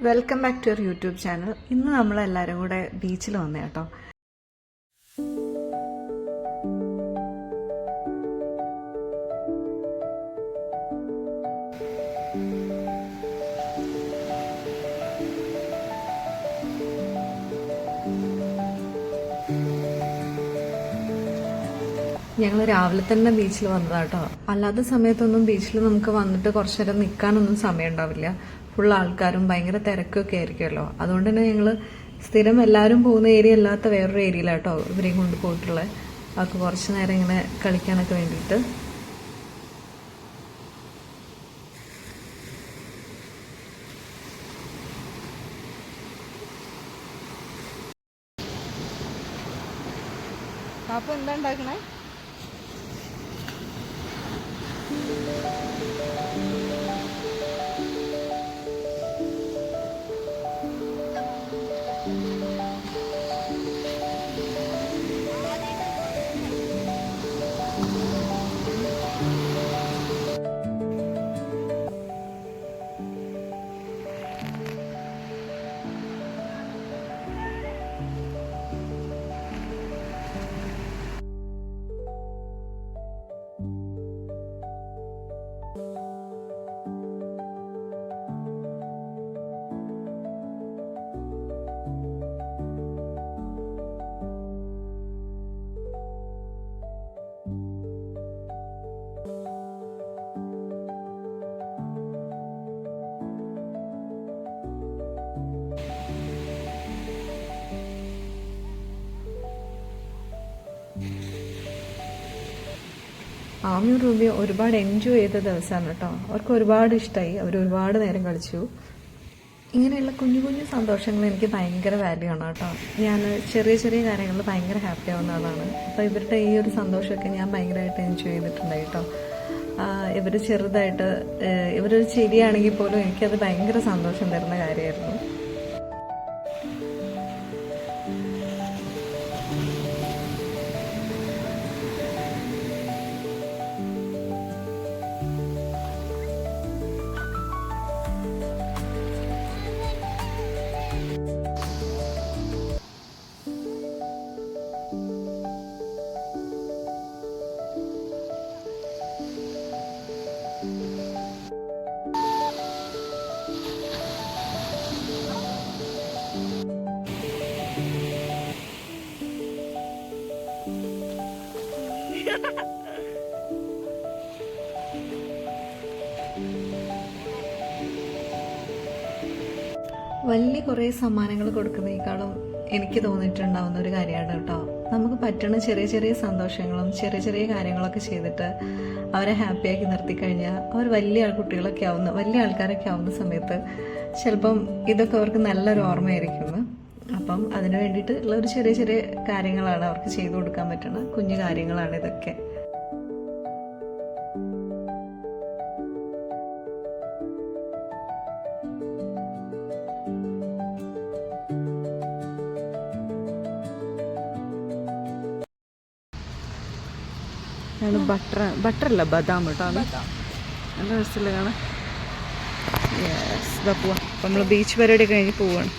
Welcome back to your YouTube channel ഇന്ന് നമ്മളെല്ലാവരും കൂടെ ബീച്ചിൽ വന്നേ കേട്ടോ ഞങ്ങൾ രാവിലെ തന്നെ ബീച്ചിൽ വന്നതാട്ടോ. അല്ലാത്ത സമയത്തൊന്നും ബീച്ചിൽ നമുക്ക് വന്നിട്ട് കുറച്ചു നേരം നിൽക്കാനൊന്നും സമയം ഉണ്ടാവില്ല ഫുൾ ആൾക്കാരും ഭയങ്കര തിരക്കൊക്കെ ആയിരിക്കുമല്ലോ. അതുകൊണ്ട് തന്നെ ഞങ്ങൾ സ്ഥിരം എല്ലാവരും പോകുന്ന ഏരിയ അല്ലാത്ത വേറൊരു ഏരിയയിലാട്ടോ ഇവരെയും കൊണ്ട് പോയിട്ടുള്ളത് അവർക്ക് കുറച്ച് നേരം ഇങ്ങനെ കളിക്കാനൊക്കെ വേണ്ടിയിട്ട്. പാപ്പ എന്താ ഉണ്ടാക്കണേ? うん。ആമിയും റൂബിയും ഒരുപാട് എൻജോയ് ചെയ്ത ദിവസമാണ് കേട്ടോ. അവർക്ക് ഒരുപാട് ഇഷ്ടമായി അവർ ഒരുപാട് നേരം കളിച്ചു. ഇങ്ങനെയുള്ള കുഞ്ഞു കുഞ്ഞു സന്തോഷങ്ങൾ എനിക്ക് ഭയങ്കര വാല്യൂ ആണ് കേട്ടോ. ഞാൻ ചെറിയ ചെറിയ കാര്യങ്ങളിൽ ഭയങ്കര ഹാപ്പി ആവുന്ന ആളാണ്. അപ്പോൾ ഇവരുടെ ഈ ഒരു സന്തോഷമൊക്കെ ഞാൻ ഭയങ്കരമായിട്ട് എൻജോയ് ചെയ്തിട്ടുണ്ട് കേട്ടോ. ഇവർ ചെറുതായിട്ട് ഇവരൊരു ചെടിയാണെങ്കിൽ പോലും എനിക്കത് ഭയങ്കര സന്തോഷം തരുന്ന കാര്യമായിരുന്നു. വലിയ കുറേ സമ്മാനങ്ങൾ കൊടുക്കുന്നതിനേക്കാളും എനിക്ക് തോന്നിയിട്ടുണ്ടാവുന്ന ഒരു കാര്യമാണ് കേട്ടോ. നമുക്ക് പറ്റുന്ന ചെറിയ ചെറിയ സന്തോഷങ്ങളും ചെറിയ ചെറിയ കാര്യങ്ങളൊക്കെ ചെയ്തിട്ട് അവരെ ഹാപ്പിയാക്കി നിർത്തി കഴിഞ്ഞാൽ അവർ വലിയ കുട്ടികളൊക്കെ ആവുന്ന വലിയ ആൾക്കാരൊക്കെ ആവുന്ന സമയത്ത് ചിലപ്പം ഇതൊക്കെ അവർക്ക് നല്ലൊരു ഓർമ്മയായിരിക്കും. അപ്പം അതിന് വേണ്ടിയിട്ട് ഉള്ള ഒരു ചെറിയ ചെറിയ കാര്യങ്ങളാണ് അവർക്ക് ചെയ്തു കൊടുക്കാൻ പറ്റുന്ന കുഞ്ഞു കാര്യങ്ങളാണ് ഇതൊക്കെ. ബട്ടർ ബട്ടർ അല്ല ബദാം കേട്ടോ നല്ല രസമല്ലേ കാണാം യെസ് ഇതാ പോവാം. നമ്മൾ ബീച്ച് പരിപാടി കഴിഞ്ഞ് പോവാണ്.